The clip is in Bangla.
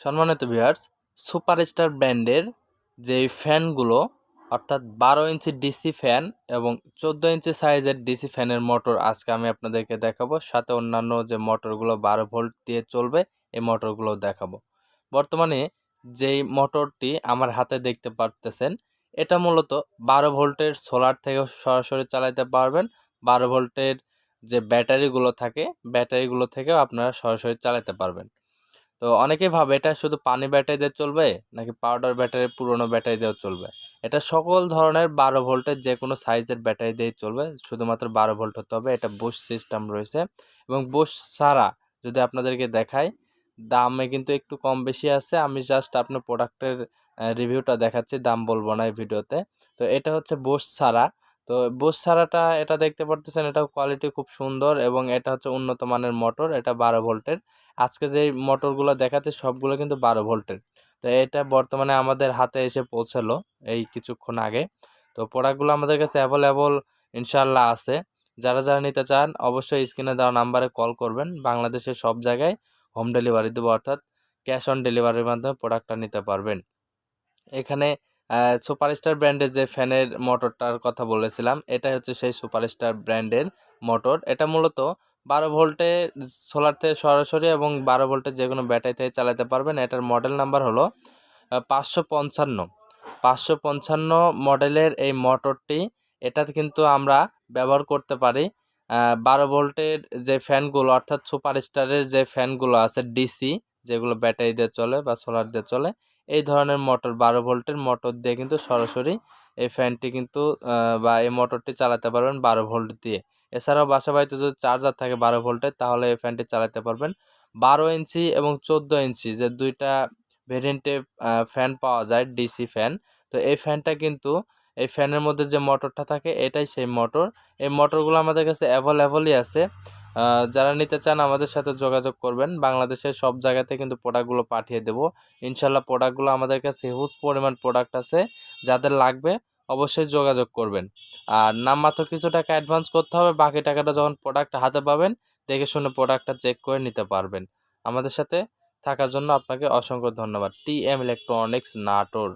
সম্মানিত ভিউয়ার্স সুপারস্টার ব্র্যান্ডের যে ফ্যানগুলো, অর্থাৎ বারো ইঞ্চি ডিসি ফ্যান এবং চোদ্দ ইঞ্চি সাইজের ডিসি ফ্যানের মোটর আজকে আমি আপনাদেরকে দেখাবো। সাথে অন্যান্য যে মোটরগুলো বারো ভোল্ট দিয়ে চলবে, এই মোটরগুলো দেখাবো। বর্তমানে যেই মোটরটি আমার হাতে দেখতে পারতেছেন, এটা মূলত বারো ভোল্টের সোলার থেকে সরাসরি চালাতে পারবেন। বারো ভোল্টের যে ব্যাটারিগুলো থাকে, ব্যাটারিগুলো থেকেও আপনারা সরাসরি চালাতে পারবেন। তো অনেকেই ভাবে এটা শুধু পানি ব্যাটারি দিয়ে চলবে নাকি পাউডার ব্যাটারি, পুরনো ব্যাটারি দিয়েও চলবে? এটা সকল ধরনের বারো ভোল্টের যে কোনো সাইজের ব্যাটারি দিয়েই চলবে, শুধুমাত্র বারো ভোল্ট হতে হবে, এটা বুশ সিস্টেম রয়েছে এবং বুশ ছাড়া যদি আপনাদেরকে দেখাই, দামে কিন্তু একটু কম বেশি আছে, আমি জাস্ট আপনার প্রোডাক্টের রিভিউটা দেখাচ্ছি, দাম বলব না এই ভিডিওতে। তো এটা হচ্ছে বোস ছাড়া তো বোস ছাড়াটা এটা দেখতে পারতেছেন এটা কোয়ালিটি খুব সুন্দর এবং এটা হচ্ছে উন্নত মানের মোটর এটা বারো ভোল্টের আজকে যে মোটরগুলো দেখাচ্ছে, সবগুলো কিন্তু বারো ভোল্টের তো এটা বর্তমানে আমাদের হাতে এসে পৌঁছালো এই কিছুক্ষণ আগে। তো প্রোডাক্টগুলো আমাদের কাছে অ্যাভেলেবল ইনশাল্লাহ আছে। যারা যারা নিতে চান, অবশ্যই স্ক্রিনে দেওয়া নাম্বারে কল করবেন। বাংলাদেশের সব জায়গায় হোম ডেলিভারি দেবো, অর্থাৎ ক্যাশ অন ডেলিভারির মাধ্যমে প্রোডাক্টটা নিতে পারবেন। এখানে সুপারস্টার ব্র্যান্ডের যে ফ্যানের মোটরটার কথা বলেছিলাম এটা হচ্ছে সেই সুপারস্টার ব্র্যান্ডের মোটর। এটা মূলত বারো ভোল্টে সোলার থেকে সরাসরি এবং বারো ভোল্টে যে কোনো ব্যাটারি থেকে চালাতে পারবেন। এটার মডেল নাম্বার হলো পাঁচশো পঞ্চান্ন। পাঁচশো পঞ্চান্ন মডেলের এই মোটরটি, এটাতে কিন্তু আমরা ব্যবহার করতে পারি বারো ভোল্টের যে ফ্যানগুলো, অর্থাৎ সুপারস্টারের যে ফ্যানগুলো আছে ডিসি যেগুলো ব্যাটারি দিয়ে চলে বা সোলার দিয়ে চলে, এই ধরনের মোটর বারো ভোল্টের মোটর দিয়ে কিন্তু সরাসরি এই ফ্যানটি কিন্তু বা এই মোটরটি চালাতে পারবেন বারো ভোল্ট দিয়ে। এছাড়াও বাসা বাড়িতে যদি চার্জার থাকে বারো ভোল্টের তাহলে এই ফ্যানটি চালাতে পারবেন। বারো ইঞ্চি এবং চোদ্দ ইঞ্চি যে দুইটা ভেরিয়েন্টে ফ্যান পাওয়া যায় ডিসি ফ্যান তো এই ফ্যানটা কিন্তু, এই ফ্যানের মধ্যে যে মোটরটা থাকে, এটাই সেই মোটর। এই মোটরগুলো আমাদের কাছে অ্যাভেলেবলই আছে। যারা নিতে চান আমাদের সাথে যোগাযোগ করবেন। বাংলাদেশের সব জায়গাতে কিন্তু প্রোডাক্টগুলো পাঠিয়ে দেব। ইনশাল্লাহ প্রোডাক্টগুলো আমাদের কাছে হিউজ পরিমাণ প্রোডাক্ট আছে। যাদের লাগবে অবশ্যই যোগাযোগ করবেন। আর নামমাত্র কিছু টাকা অ্যাডভান্স করতে হবে। বাকি টাকাটা যখন প্রোডাক্ট হাতে পাবেন, দেখে শুনে প্রোডাক্টটা চেক করে নিতে পারবেন। আমাদের সাথে থাকার জন্য আপনাকে অসংখ্য ধন্যবাদ। T M electronics Natore